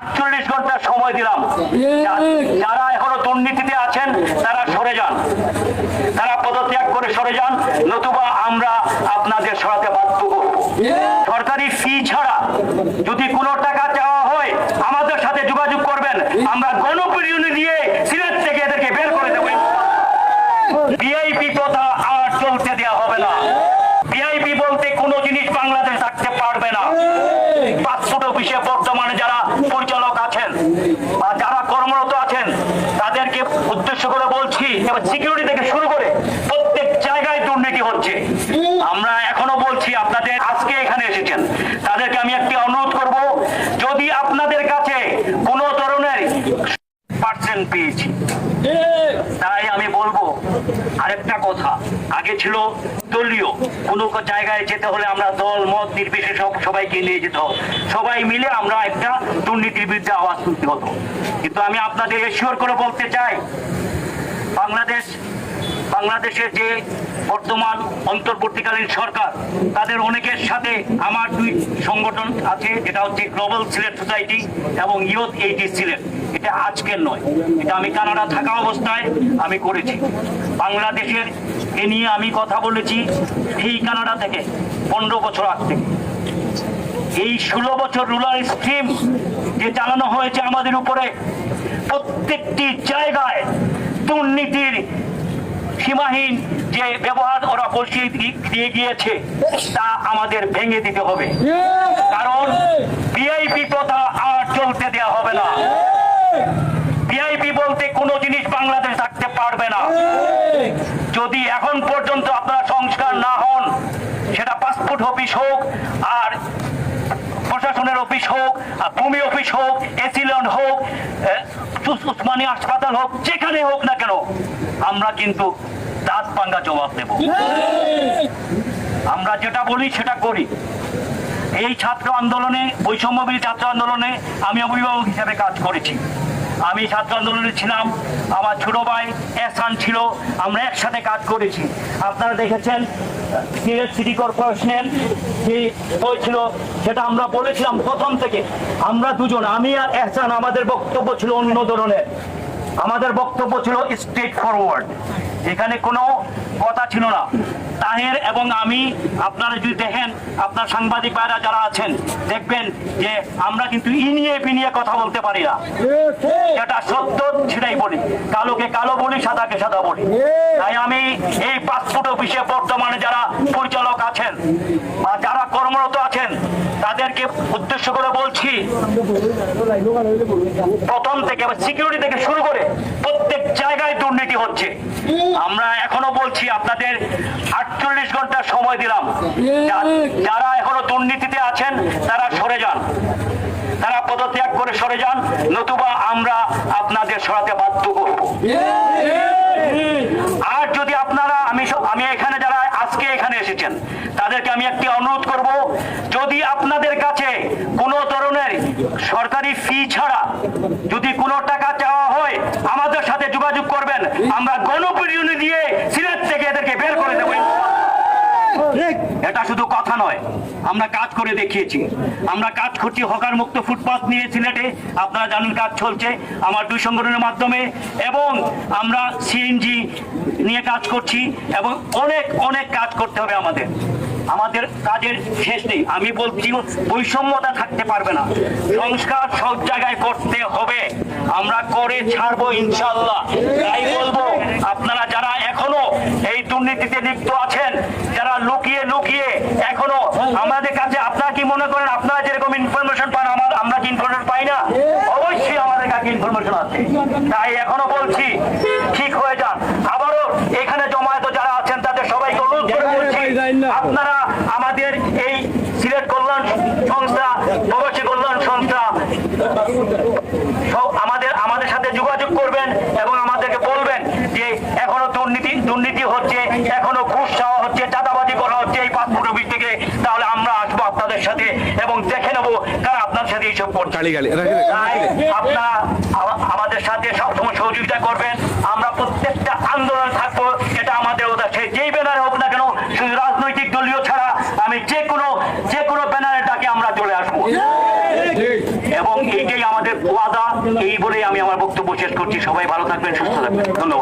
চল্লিশ ঘণ্টা সময় দিলাম। যারা এখনও দুর্নীতিতে আছেন তারা সরে যান। তারা পদত্যাগ করে সরে যান নতুবা আমরা আপনাদের সরাতে বাধ্য করব সরকারি ফি ছাড়া যদি কোনো টাকা চাওয়া হয় আমাদের সাথে যোগাযোগ করবেন। আমরা গণপিরিয়নি দিয়ে সিলেট থেকে এদেরকে বের করে দেবো ভিআইপি প্রথা আর চলতে দেওয়া হবে না ভিআইপি বলতে কোনো জিনিস বাংলাদেশ থাকতে পারবে না পাসপোর্ট অফিসে বর্তমানে যারা পরিচালক আছেন বা যারা কর্মরত আছেন, তাদেরকে উদ্দেশ্য করে বলছি, এবার সিকিউরিটি থেকে শুরু করে প্রত্যেক জায়গায় দুর্নীতি হচ্ছে। আমরা এখনও বলছি, আপনাদের আজকে এখানে এসেছেন। তাদেরকে আমি একটি অনুরোধ করব যদি আপনাদের কাছে কোনো ধরনের পার্সেন্ট পেয়েছি। তাই আমি বলব আরেকটা কথা আগে ছিল দলীয়। কোনো জায়গায় যেতে হলে আমরা দল মত নির্বিশেষে সব সবাইকে নিয়ে যেত সবাই মিলে আমরা একটা দুর্নীতির বিরুদ্ধে আওয়াজ তুলতে হতো। কিন্তু আমি আপনাদের এশিওর করে বলতে চাই বাংলাদেশ বাংলাদেশের যে বর্তমান অন্তর্বর্তীকালীন সরকার, তাদের অনেকের সাথে আমার দুই সংগঠন আছে, যেটা হচ্ছে গ্লোবাল সিলেট সোসাইটি এবং ইউথ এইটি সিলেট এটা আজকের নয়, এটা আমি কানাডা থাকা অবস্থায় আমি করেছি। বাংলাদেশের এ নিয়ে আমি কথা বলেছি এই কানাডা থেকে, পনেরো বছর আগ থেকে। এই ষোলো বছর রুরাল স্কিম যে চালানো হয়েছে আমাদের উপরে, প্রত্যেকটি জায়গায় দুর্নীতির সীমাহীন যে ব্যবহার ওরা দি- দিয়ে গিয়েছে, তা আমাদের ভেঙে দিতে হবে। কারণ ভিআইপি প্রথা আর চলতে দেওয়া হবে না। ভিআইপি বলতে কোনো জিনিস বাংলাদেশ থাকতে পারবে না। যদি এখন পর্যন্ত আপনারা সংস্কার না হন, সেটা পাসপোর্ট অফিস হোক, আর প্রশাসনের অফিস হোক ভূমি অফিস হোক, এসিলন হোক উসমানী হাসপাতাল হোক যেখানে হোক না কেন, আমরা কিন্তু দাঁত পাঙ্গা জবাব দেব। আমরা যেটা বলি সেটা করি। এই ছাত্র আন্দোলনে বৈষম্যবিল ছাত্র আন্দোলনে আমি অভিভাবক হিসেবে কাজ করেছি। আমি ছাত্র আন্দোলনে ছিলাম, আমার ছোট ভাই এসান ছিল, আমরা একসাথে কাজ করেছি। আপনারা দেখেছেন, সিলেট সিটি কর্পোরেশনের যে হয়েছিল সেটা আমরা বলেছিলাম প্রথম থেকে। আমরা দুজন, আমি আর এহসান, আমাদের বক্তব্য ছিল অন্য ধরনের। আমাদের বক্তব্য ছিল স্ট্রেট ফরওয়ার্ড এখানে কোনো কথা ছিল না। তাহের এবং আমি আপনারা যদি দেখেন আপনার সাংবাদিক ভাইরা যারা আছেন দেখবেন যে আমরা কিন্তু ই নিয়ে বি নিয়ে কথা বলতে পারি না। যেটা সত্য সেটাই বলি। কালোকে কালো বলি সাদাকে সাদা বলি। তাই আমি এই পাসপোর্ট অফিসে বর্তমানে যারা পরিচালক আছেন বা যারা কর্মরত আছেন তাদেরকে উদ্দেশ্য করে বলছি, প্রথম থেকে সিকিউরিটি থেকে শুরু করে প্রত্যেক জায়গায় দুর্নীতি হচ্ছে। আমরা এখনও বলছি আপনাদের আটচল্লিশ ঘণ্টা সময় দিলাম। যারা এখনও দুর্নীতিতে আছেন, তারা সরে যান। তারা পদত্যাগ করে সরে যান, নতুবা আমরা আপনাদের সরাতে বাধ্য করব আর যদি আপনারা, আমি আমি এখানে যারা আজকে এখানে এসেছেন তাদেরকে আমি একটি অনুরোধ করব, যদি আপনাদের কাছে কোনো ধরনের সরকারি ফি ছাড়া যদি কোনো টাকা চাওয়া হয়, আমাদের সাথে যোগাযোগ করবেন। আমরা গণপ্রিয় দিয়ে সিলেট থেকে এদেরকে বের করে দেবো এটা শুধু কথা নয়। আমরা কাজ করে দেখিয়েছি। আমরা কাজ করছি হকার মুক্ত ফুটপাথ নিয়ে সিলেটে। আপনারা জানেন কাজ চলছে আমার দুই সংগঠনের মাধ্যমে এবং আমরা সিএনজি নিয়ে কাজ করছি এবং অনেক অনেক কাজ করতে হবে আমাদের। আমাদের কাজের শেষ নেই। আমি বলছি, বৈষম্যতা থাকতে পারবে না। সংস্কার সব জায়গায় করতে হবে। আমরা করে ছাড়বো ইনশাল্লাহ তাই বলব, আপনারা যারা এখনও এই দুর্নীতিতে লিপ্ত আছেন, যারা লুকিয়ে লুকিয়ে এখনও আমাদের কাছে আপনারা কি মনে করেন, আপনারা যেরকম ইনফরমেশন পান, আমার আমরা কি ইনফরমেশন পাই না? অবশ্যই আমাদের কাছে ইনফরমেশন আছে। তাই এখনও বলছি, ঠিক হয়ে যান। আবারও এখানে জমায়েত যারা আছেন, তাদের সবাইকে অনুরোধ করে আপনারা আমাদের এই সিলেট কল্যাণ সংস্থা প্রবাসী কল্যাণ সংস্থা আমাদের আমাদের সাথে যোগাযোগ করবেন এবং আমাদেরকে বলবেন যে এখনও দুর্নীতি দুর্নীতি হচ্ছে এখনও ঘুষ চাওয়া হচ্ছে চাঁদাবাজি করা হচ্ছে এই পাসপোর্ট অফিস থেকে। তাহলে আমরা আসব আপনাদের সাথে এবং দেখে নেব কারা আপনার সাথে এইসব করছে। আপনারা আমাদের সাথে সবসময় সহযোগিতা করবেন। আমরা প্রত্যেকটা আন্দোলন থাকব এটা আমাদের ওদের সে যেই ব্যানারে হোক না কেন শুধু রাজনৈতিক দলীয় ছাড়া আমি যে কোনো যে কোনো ব্যানারের ডাকে আমরা চলে আসব এবং এইটাই এটাই আমাদের ওয়াদা এই বলেই আমি আমার বক্তব্য শেষ করছি। সবাই ভালো থাকবেন সুস্থ থাকবেন। ধন্যবাদ।